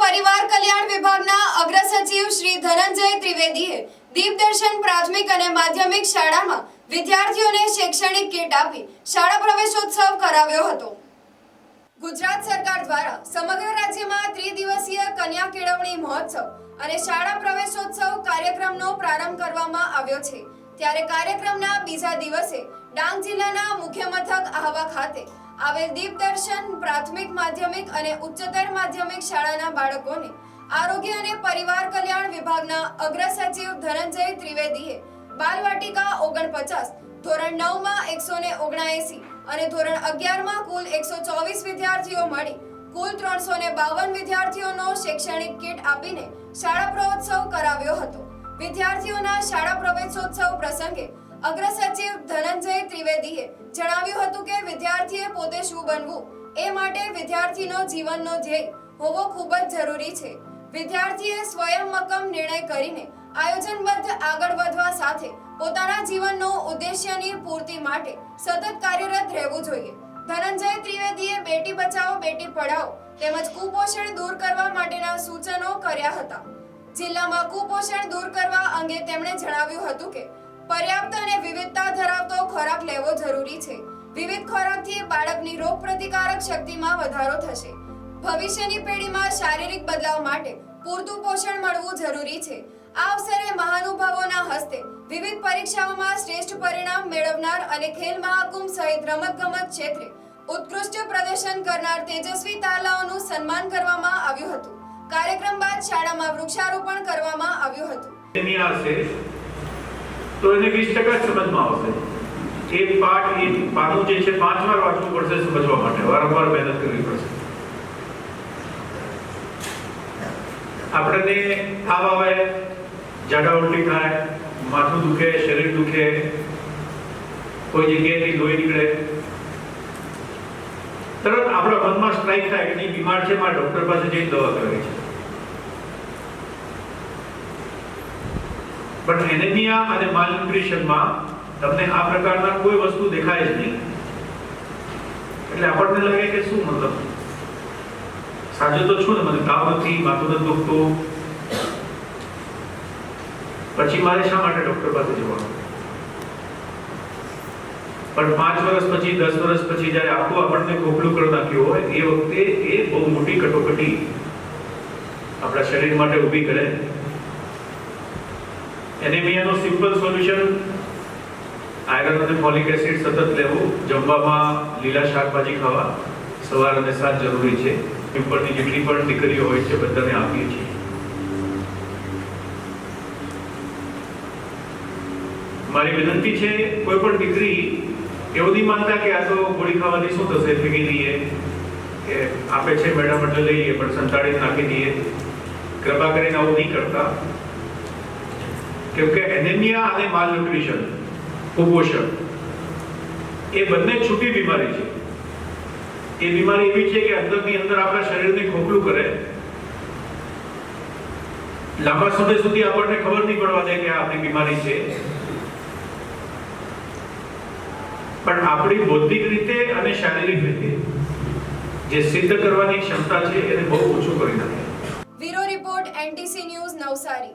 પરિવાર કલ્યાણ વિભાગના અગ્ર સચિવ શ્રી ધનંજય ત્રિવેદીએ દીપદર્શન પ્રાથમિક અને માધ્યમિક શાળામાં વિદ્યાર્થીઓને શૈક્ષણિક કીટ આપી શાળા પ્રવેશોત્સવ કરાવ્યો હતો. ગુજરાત સરકાર દ્વારા સમગ્ર રાજ્યમાં ત્રિદિવસીય કન્યા કેળવણી મહોત્સવ અને શાળા પ્રવેશોત્સવ કાર્યક્રમનો પ્રારંભ કરવામાં આવ્યો છે. ત્યારે કાર્યક્રમના બીજા દિવસે ડાંગ જિલ્લાના મુખ્ય મથક આહવા ખાતે આવેલ દીપદર્શન પ્રાથમિક માધ્યમિક અને ઉચ્ચતર માધ્યમિક શાળાના બાળકોને આરોગ્ય અને પરિવાર કલ્યાણ વિભાગના અગ્ર સચિવ ધનંજય ત્રિવેદીએ બાલવાટિકા ઓગણપચાસ, ધોરણ નવમાં એકસો ને ઓગણએંસી અને ધોરણ અગિયારમાં કુલ એકસો ચોવીસ વિદ્યાર્થીઓ મળી. કુલ ત્રણસો ને બાવન વિદ્યાર્થીઓનો શૈક્ષણિક કીટ આપીને શાળા પ્રવેશોત્સવ કરાવ્યો હતો. વિદ્યાર્થીઓના શાળા પ્રવેશોત્સવ પ્રસંગે અગ્ર સચિવ ધનંજય ત્રિવેદીએ જણાવ્યું હતું કે વિદ્યાર્થીએ પોતે શું બનવું, એ માટે વિદ્યાર્થીનો જીવનનો ધ્યેય હોવો ખૂબ જ જરૂરી છે. વિદ્યાર્થીએ સ્વયં મક્કમ નિર્ણય કરીને આયોજનબદ્ધ આગળ વધવા સાથે પોતાના જીવનનો ઉદ્દેશ્યની પૂર્તિ માટે સતત કાર્યરત રહેવું જોઈએ. ધનંજય ત્રિવેદીએ બેટી બચાવો, બેટી પઢાઓ તેમજ કુપોષણ દૂર કરવા માટેના સૂચનો કર્યા હતા. જિલ્લામાં કુપોષણ દૂર કરવા અંગે તેમણે જણાવ્યું હતું કે પર્યાપ્ત અને વિવિધતા ધરાવતો ખોરાક લેવો જરૂરી છે. વિવિધ ખોરાકથી બાળકની રોગ પ્રતિકારક શક્તિમાં વધારો થશે. ભવિષ્યની પેઢીમાં શારીરિક બદલાવ માટે પૂરતું પોષણ મળવું જરૂરી છે. આ અવસરે મહાનુભાવોના હસ્તે વિવિધ પરીક્ષાઓમાં શ્રેષ્ઠ પરિણામ મેળવનાર અને ખેલ મહાકુંભ સહિત રમતગમત ક્ષેત્રે ઉત્કૃષ્ટ પ્રદર્શન કરનાર તેજસ્વી તારલાઓનું સન્માન કરવામાં આવ્યું હતું. કાર્યક્રમ બાદ શાળામાં વૃક્ષારોપણ કરવામાં આવ્યું હતું. તો એને વીસ ટકા સમજમાં આવશે. એ પાઠ, એ પાનું જે છે પાંચ વાર વાંચવું પડશે સમજવા માટે. વારંવાર મહેનત કરવી પડશે. આપણને તાવ આવે, જાડા ઉલટી થાય, માથું દુખે, શરીર દુખે, કોઈ જગ્યાએથી લોહી નીકળે. તરત આપણા મનમાં સ્ટ્રાઇક થાય કે બીમાર છે, મારે ડૉક્ટર પાસે જઈને દવા કરવી છે. પણ એનેમિયા અને માલન્યુટ્રિશનમાં તમને આ પ્રકારના કોઈ વસ્તુ દેખાય જ નહીં. એટલે આપણને લાગે કે શું મતલબ? સાજો તો છું ને, મને તાવ નથી, માથું નથી દુખતું. પછી મારે શા માટે ડોક્ટર પાસે જવાનું? પણ પાંચ વર્ષ પછી, દસ વર્ષ પછી જ્યારે આખું આપણને ખોખલું કરી નાખ્યું હોય, એ વખતે એ બહુ મોટી કટોકટી આપણા શરીર માટે ઊભી કરે. એનેમિયાનું સિમ્પલ સોલ્યુશન આયરન અને ફોલિક એસિડ સતત લેવું, જમવામાં લીલા શાકભાજી ખાવા સવાર અને સાંજ જરૂરી છે. પિંપળની જેટલી પણ દીકરીઓ હોય છે, બધાને આપીએ છીએ. મારી વિનંતી છે, કોઈ પણ દીકરી એવું નહીં માનતા કે આ તો ગોળી ખાવાથી શું થશે ફેંકી દઈએ કે આપે છે મેડમ એટલે લઈએ, પણ સંતાડીને નાખી દઈએ. કૃપા કરીને આવું નહીં કરતા. કેમ કે એનેમિયા અને માલન્યુટ્રિશન કુપોષણ, એ બંને છૂટી બીમારી છે. એ બીમારી એવી છે કે અંદરની અંદર આપણા શરીરને ખોખલું કરે. લાંબા સમય સુધી આપણને ખબર નહીં પડવા દે કે આ આપણી બીમારી છે. પણ આપણી બૌદ્ધિક રીતે અને શારીરિક રીતે જે સિદ્ધ કરવાની ક્ષમતા છે, એને બહુ ઓછું કરી નાખે. Bureau report NTC news Navsari.